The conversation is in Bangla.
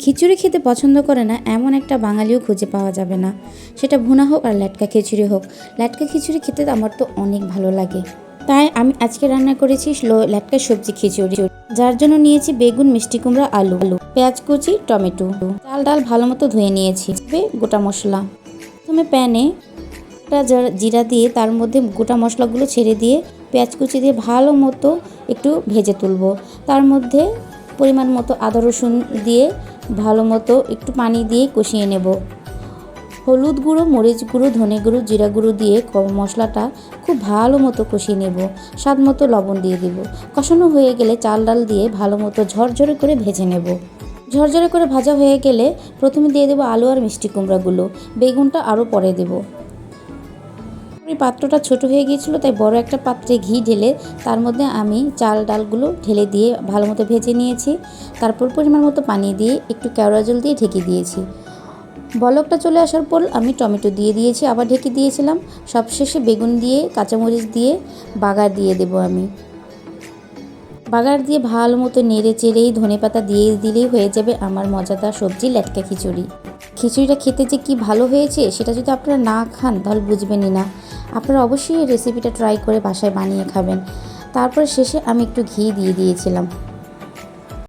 খিচুড়ি খেতে পছন্দ করে না, এমন একটা বাঙালিও খুঁজে পাওয়া যাবে না। সেটা ভুনা হোক আর ল্যাটকা খিচুড়ি হোক। ল্যাটকা খিচুড়ি খেতে আমার তো অনেক ভালো লাগে। তাই আমি আজকে রান্না করেছি ল্যাটকা সবজি খিচুড়ি। যার জন্য নিয়েছি বেগুন, মিষ্টি কুমড়া, আলু। আলু পেঁয়াজ কুচি, টমেটো। চাল ডাল ভালো মতো ধুয়ে নিয়েছি। গোটা মশলা। প্রথমে প্যানে জিরা দিয়ে তার মধ্যে গোটা মশলাগুলো ছেড়ে দিয়ে পেঁয়াজ কুচি দিয়ে ভালো মতো একটু ভেজে তুলবো। তার মধ্যে পরিমাণ মতো আদা রসুন দিয়ে ভালো মতো একটু পানি দিয়ে কষিয়ে নেব। হলুদ গুঁড়ো, মরিচ গুঁড়ো, ধনে গুঁড়ো, জিরা গুঁড়ো দিয়ে মশলাটা খুব ভালো মতো কষিয়ে নেব। স্বাদ মতো লবণ দিয়ে দেব। কষানো হয়ে গেলে চাল ডাল দিয়ে ভালো মতো ঝরঝরে করে ভেজে নেব। ঝরঝরে করে ভাজা হয়ে গেলে প্রথমে দিয়ে দেবো আলু আর মিষ্টি কুমড়াগুলো। বেগুনটা আরও পরে দেবো। পাত্রটা ছোট হয়ে গিয়েছিল, তাই বড় একটা পাত্রে ঘি ঢেলে তার মধ্যে আমি চাল ডালগুলো ঢেলে দিয়ে ভালো মতো ভেজে নিয়েছি। তারপর পরিমাণ মতো পানি দিয়ে একটু কেওড়া জল দিয়ে ঢেকে দিয়েছি। বলকটা চলে আসার পর আমি টমেটো দিয়ে দিয়েছি, আবার ঢেকে দিয়েছিলাম। সবশেষে বেগুন দিয়ে, কাঁচামরিচ দিয়ে বাগার দিয়ে দেবো আমি। বাগার দিয়ে ভালো মতো নেড়ে চেড়েই ধনে পাতা দিয়ে দিলেই হয়ে যাবে আমার মজাদার সবজি লেটকা খিচুড়ি। খিচুড়িটা খেতে যে কি ভালো হয়েছে সেটা যদি আপনারা না খান তাহলে বুঝবেনই না। আপনারা অবশ্যই রেসিপিটা ট্রাই করে বাসায় বানিয়ে খাবেন। তারপর শেষে আমি একটু ঘি দিয়ে দিয়েছিলাম।